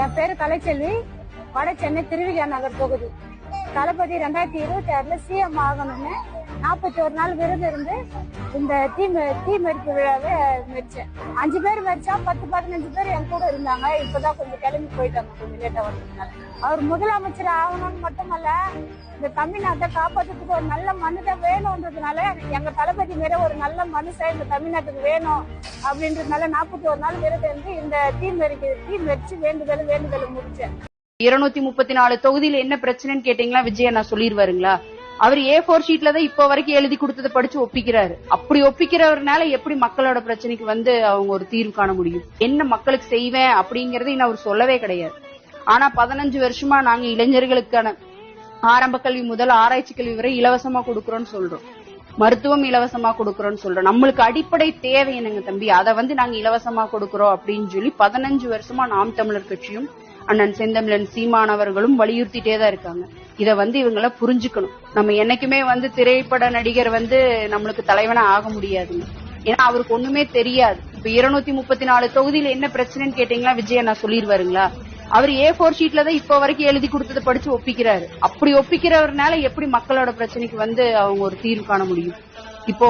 என் பேரு கலைச்செல்வி. வட சென்னை திருவிழா நகர் தொகுதி. தளபதி ரெண்டாயிரத்தி இருபத்தி ஆறுல சிஎம் ஆகணும்னு நாற்பத்தி ஒரு நாள் விரதம் இருந்து இந்த தீ தீ மெரிப்பு விழாவை மெரிச்சேன் அஞ்சு பேர் மெரிச்சா பத்து பதினஞ்சு பேர் என் கூட இருந்தாங்க. இப்பதான் கொஞ்சம் கிளம்பி போயிட்டாங்க. கொஞ்சம் லேட்டா வந்ததுனால அவர் முதலமைச்சர் ஆகணும்னு மட்டுமல்ல இந்த தமிழ்நாட்டை காப்பாற்றுறதுக்கு ஒரு நல்ல மனுஷன் வேணும்ன்றதுனால எங்க தளபதி மேல ஒரு நல்ல மனுஷன் இந்த தமிழ்நாட்டுக்கு வேணும் அப்படின்றதுனால நாற்பத்தி ஒரு நாள் விரதம் இருந்து இந்த தீ மெரிக்கு தீ மெரிச்சு வேண்டுதல் வேண்டுதல் முடிச்சேன். இருநூத்தி முப்பத்தி நாலு தொகுதியில என்ன பிரச்சனைன்னு கேட்டீங்களா விஜய் நான் சொல்லிடுவாருங்களா அவர் ஏ போர் ஷீட்ல தான் இப்ப வரைக்கும் எழுதி கொடுத்ததை படிச்சு ஒப்பிக்கிறாரு. அப்படி ஒப்பிக்கிறவர்னால எப்படி மக்களோட பிரச்சனைக்கு வந்து அவங்க ஒரு தீர்வு காண முடியும்? என்ன மக்களுக்கு செய்வேன் அப்படிங்கறத இன்னும் அவர் சொல்லவே கிடையாது. ஆனா பதினஞ்சு வருஷமா நாங்க இளைஞர்களுக்கான ஆரம்ப கல்வி முதல் ஆராய்ச்சி கல்வி வரை இலவசமா கொடுக்கறோம்னு சொல்றோம். மருத்துவம் இலவசமா கொடுக்கறோம்னு சொல்றோம். நம்மளுக்கு அடிப்படை தேவை என்னங்க தம்பி? அதை வந்து நாங்க இலவசமா கொடுக்கறோம் அப்படின்னு சொல்லி பதினஞ்சு வருஷமா நாம் தமிழர் கட்சியும் அண்ணன் செந்தமிழன் சீமானவர்களும் வலியுறுத்திட்டே தான் இருக்காங்க. இத வந்து இவங்கள புரிஞ்சுக்கணும். நம்ம என்னைக்குமே வந்து திரைப்பட நடிகர் வந்து நம்மளுக்கு தலைவனா ஆக முடியாதுங்க ஏன்னா அவருக்கு ஒண்ணுமே தெரியாது. இப்ப இருநூத்தி முப்பத்தி நாலு தொகுதியில என்ன பிரச்சனைன்னு கேட்டீங்களா விஜய் நான் சொல்லிடுவாருங்களா அவர் ஏ போர் ஷீட்ல தான் இப்ப வரைக்கும் எழுதி கொடுத்ததை படிச்சு ஒப்பிக்கிறாரு. அப்படி ஒப்பிக்கிறவர்னால எப்படி மக்களோட பிரச்சனைக்கு வந்து அவங்க ஒரு தீர்வு காண முடியும்? இப்போ